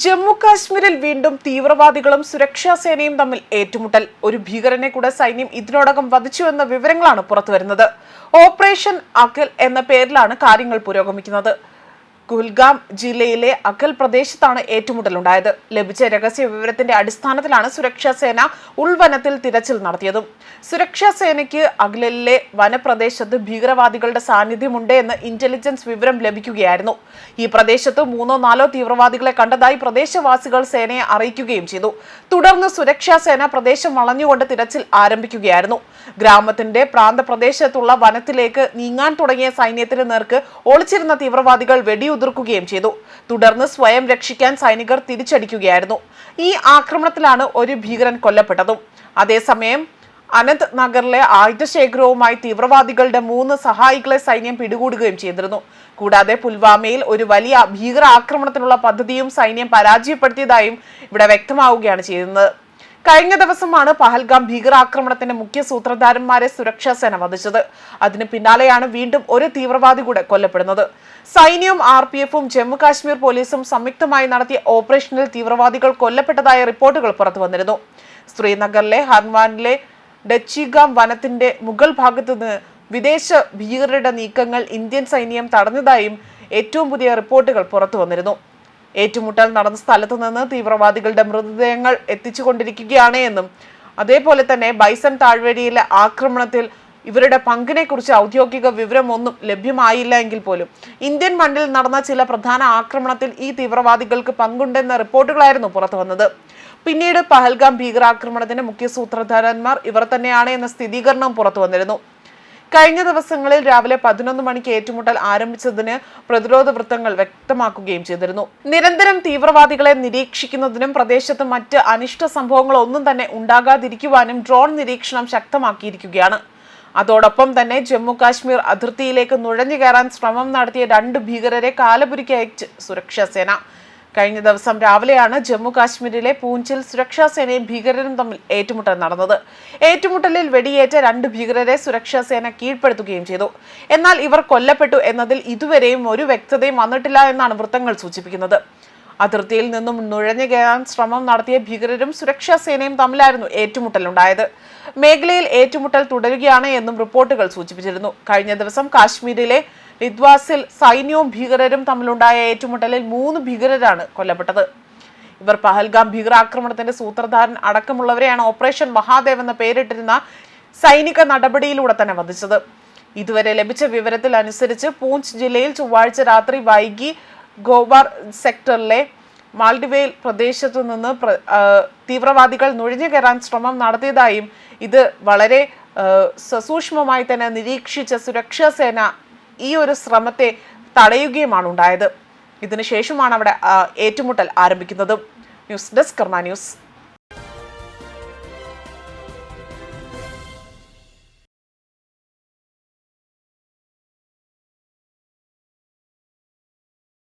ജമ്മു കാശ്മീരിൽ വീണ്ടും തീവ്രവാദികളും സുരക്ഷാ സേനയും തമ്മിൽ ഏറ്റുമുട്ടൽ. ഒരു ഭീകരനെ കൂടെ സൈന്യം ഇതിനോടകം വധിച്ചു എന്ന വിവരങ്ങളാണ് പുറത്തുവരുന്നത്. ഓപ്പറേഷൻ അഖിൽ എന്ന പേരിലാണ് കാര്യങ്ങൾ പുരോഗമിക്കുന്നത്. കുൽഗാം ജില്ലയിലെ അഖൽ പ്രദേശത്താണ് ഏറ്റുമുട്ടലുണ്ടായത്. ലഭിച്ച രഹസ്യ വിവരത്തിന്റെ അടിസ്ഥാനത്തിലാണ് സുരക്ഷാ സേന ഉൾവനത്തിൽ തിരച്ചിൽ നടത്തിയതും. സുരക്ഷാ സേനയ്ക്ക് വനപ്രദേശത്ത് ഭീകരവാദികളുടെ സാന്നിധ്യമുണ്ട് എന്ന് ഇന്റലിജൻസ് വിവരം ലഭിക്കുകയായിരുന്നു. ഈ പ്രദേശത്ത് മൂന്നോ നാലോ തീവ്രവാദികളെ കണ്ടതായി പ്രദേശവാസികൾ സേനയെ അറിയിക്കുകയും ചെയ്തു. തുടർന്ന് സുരക്ഷാ സേന പ്രദേശം വളഞ്ഞുകൊണ്ട് തിരച്ചിൽ ആരംഭിക്കുകയായിരുന്നു. ഗ്രാമത്തിന്റെ പ്രാന്തപ്രദേശത്തുള്ള വനത്തിലേക്ക് നീങ്ങാൻ തുടങ്ങിയ സൈന്യത്തിന് നേർക്ക് ഒളിച്ചിരുന്ന തീവ്രവാദികൾ വെടിയുതിർക്കുകയും ചെയ്തു. തുടർന്ന് സ്വയം രക്ഷിക്കാൻ സൈനികർ തിരിച്ചടിക്കുകയായിരുന്നു. ഈ ആക്രമണത്തിലാണ് ഒരു ഭീകരൻ കൊല്ലപ്പെട്ടതും. അതേസമയം അനന്ത് നഗറിലെ ആയുധശേഖരവുമായി തീവ്രവാദികളുടെ മൂന്ന് സഹായികളെ സൈന്യം പിടികൂടുകയും ചെയ്തിരുന്നു. കൂടാതെ പുൽവാമയിൽ ഒരു വലിയ ഭീകര ആക്രമണത്തിനുള്ള പദ്ധതിയും സൈന്യം പരാജയപ്പെടുത്തിയതായും ഇവിടെ വ്യക്തമാവുകയാണ് ചെയ്യുന്നത്. കഴിഞ്ഞ ദിവസമാണ് പഹൽഗാം ഭീകരാക്രമണത്തിന്റെ മുഖ്യ സൂത്രധാരന്മാരെ സുരക്ഷാ സേന വധിച്ചത്. അതിന് പിന്നാലെയാണ് വീണ്ടും ഒരു തീവ്രവാദി കൂടെ കൊല്ലപ്പെടുന്നത്. സൈന്യവും ആർ പി എഫും ജമ്മു കാശ്മീർ പോലീസും സംയുക്തമായി നടത്തിയ ഓപ്പറേഷനിൽ തീവ്രവാദികൾ കൊല്ലപ്പെട്ടതായ റിപ്പോർട്ടുകൾ പുറത്തു വന്നിരുന്നു. ശ്രീനഗറിലെ ഹർവാനിലെ ഡച്ചിഗാം വനത്തിന്റെ മുഗൾ ഭാഗത്തു നിന്ന് വിദേശ ഭീകരരുടെ നീക്കങ്ങൾ ഇന്ത്യൻ സൈന്യം തടഞ്ഞതായും ഏറ്റവും പുതിയ റിപ്പോർട്ടുകൾ പുറത്തു വന്നിരുന്നു. ഏറ്റുമുട്ടൽ നടന്ന സ്ഥലത്തു നിന്ന് തീവ്രവാദികളുടെ മൃതദേഹങ്ങൾ എത്തിച്ചുകൊണ്ടിരിക്കുകയാണ് എന്നും അതേപോലെ തന്നെ ബൈസൺ താഴ്വരയിലെ ആക്രമണത്തിൽ ഇവരുടെ പങ്കിനെ കുറിച്ച് ഔദ്യോഗിക വിവരമൊന്നും ലഭ്യമായില്ല എങ്കിൽ പോലും. ഇന്ത്യൻ മണ്ണിൽ നടന്ന ചില പ്രധാന ആക്രമണത്തിൽ ഈ തീവ്രവാദികൾക്ക് പങ്കുണ്ടെന്ന റിപ്പോർട്ടുകളായിരുന്നു പുറത്തു വന്നത്. പിന്നീട് പഹൽഗാം ഭീകരാക്രമണത്തിന്റെ മുഖ്യ സൂത്രധാരന്മാർ ഇവർ തന്നെയാണ് എന്ന സ്ഥിരീകരണവും പുറത്തു വന്നിരുന്നു. കഴിഞ്ഞ ദിവസങ്ങളിൽ രാവിലെ പതിനൊന്ന് മണിക്ക് ഏറ്റുമുട്ടൽ ആരംഭിച്ചതിന് പ്രതിരോധ വൃത്തങ്ങൾ വ്യക്തമാക്കുകയും ചെയ്തിരുന്നു. നിരന്തരം തീവ്രവാദികളെ നിരീക്ഷിക്കുന്നതിനും പ്രദേശത്ത് മറ്റ് അനിഷ്ട സംഭവങ്ങളൊന്നും തന്നെ ഉണ്ടാകാതിരിക്കുവാനും ഡ്രോൺ നിരീക്ഷണം ശക്തമാക്കിയിരിക്കുകയാണ്. അതോടൊപ്പം തന്നെ ജമ്മു കാശ്മീർ അതിർത്തിയിലേക്ക് നുഴഞ്ഞു കയറാൻ ശ്രമം നടത്തിയ രണ്ട് ഭീകരരെ കാലപുരിക്ക് അയച്ച് സുരക്ഷാ സേന. കഴിഞ്ഞ ദിവസം രാവിലെയാണ് ജമ്മു കാശ്മീരിലെ പൂഞ്ചിൽ സുരക്ഷാ സേനയും ഭീകരരും തമ്മിൽ ഏറ്റുമുട്ടൽ നടന്നത്. ഏറ്റുമുട്ടലിൽ വെടിയേറ്റ രണ്ട് ഭീകരരെ സുരക്ഷാസേന കീഴ്പ്പെടുത്തുകയും ചെയ്തു. എന്നാൽ ഇവർ കൊല്ലപ്പെട്ടു എന്നതിൽ ഇതുവരെയും ഒരു വ്യക്തതയും വന്നിട്ടില്ല എന്നാണ് വൃത്തങ്ങൾ സൂചിപ്പിക്കുന്നത്. അതിർത്തിയിൽ നിന്നും നുഴഞ്ഞു കയറാൻ ശ്രമം നടത്തിയ ഭീകരരും സുരക്ഷാസേനയും തമ്മിലായിരുന്നു ഏറ്റുമുട്ടലുണ്ടായത്. മേഖലയിൽ ഏറ്റുമുട്ടൽ തുടരുകയാണ് എന്നും റിപ്പോർട്ടുകൾ സൂചിപ്പിച്ചിരുന്നു. കഴിഞ്ഞ ദിവസം കാശ്മീരിലെ ലിദ്വാസിൽ സൈന്യവും ഭീകരരും തമ്മിലുണ്ടായ ഏറ്റുമുട്ടലിൽ മൂന്ന് ഭീകരരാണ് കൊല്ലപ്പെട്ടത്. ഇവർ പഹൽഗാം ഭീകരാക്രമണത്തിന്റെ സൂത്രധാരൻ അടക്കമുള്ളവരെയാണ് ഓപ്പറേഷൻ മഹാദേവ് എന്ന പേരിട്ടിരുന്ന സൈനിക നടപടിയിലൂടെ തന്നെ വധിച്ചത്. ഇതുവരെ ലഭിച്ച വിവരത്തിൽ അനുസരിച്ച് പൂഞ്ച് ജില്ലയിൽ ചൊവ്വാഴ്ച രാത്രി വൈകി ഗോവാർ സെക്ടറിലെ മാൽഡിവെയിൽ പ്രദേശത്തു നിന്ന് തീവ്രവാദികൾ നുഴഞ്ഞു കയറാൻ ശ്രമം നടത്തിയതായും ഇത് വളരെ സസൂക്ഷ്മമായി തന്നെ നിരീക്ഷിച്ച സുരക്ഷാ സേന ഈ ഒരു ശ്രമത്തെ തടയുകയുമാണ് ഉണ്ടായത്. ഇതിനുശേഷമാണ് അവിടെ ഏറ്റുമുട്ടൽ ആരംഭിക്കുന്നത്. News desk Karma news.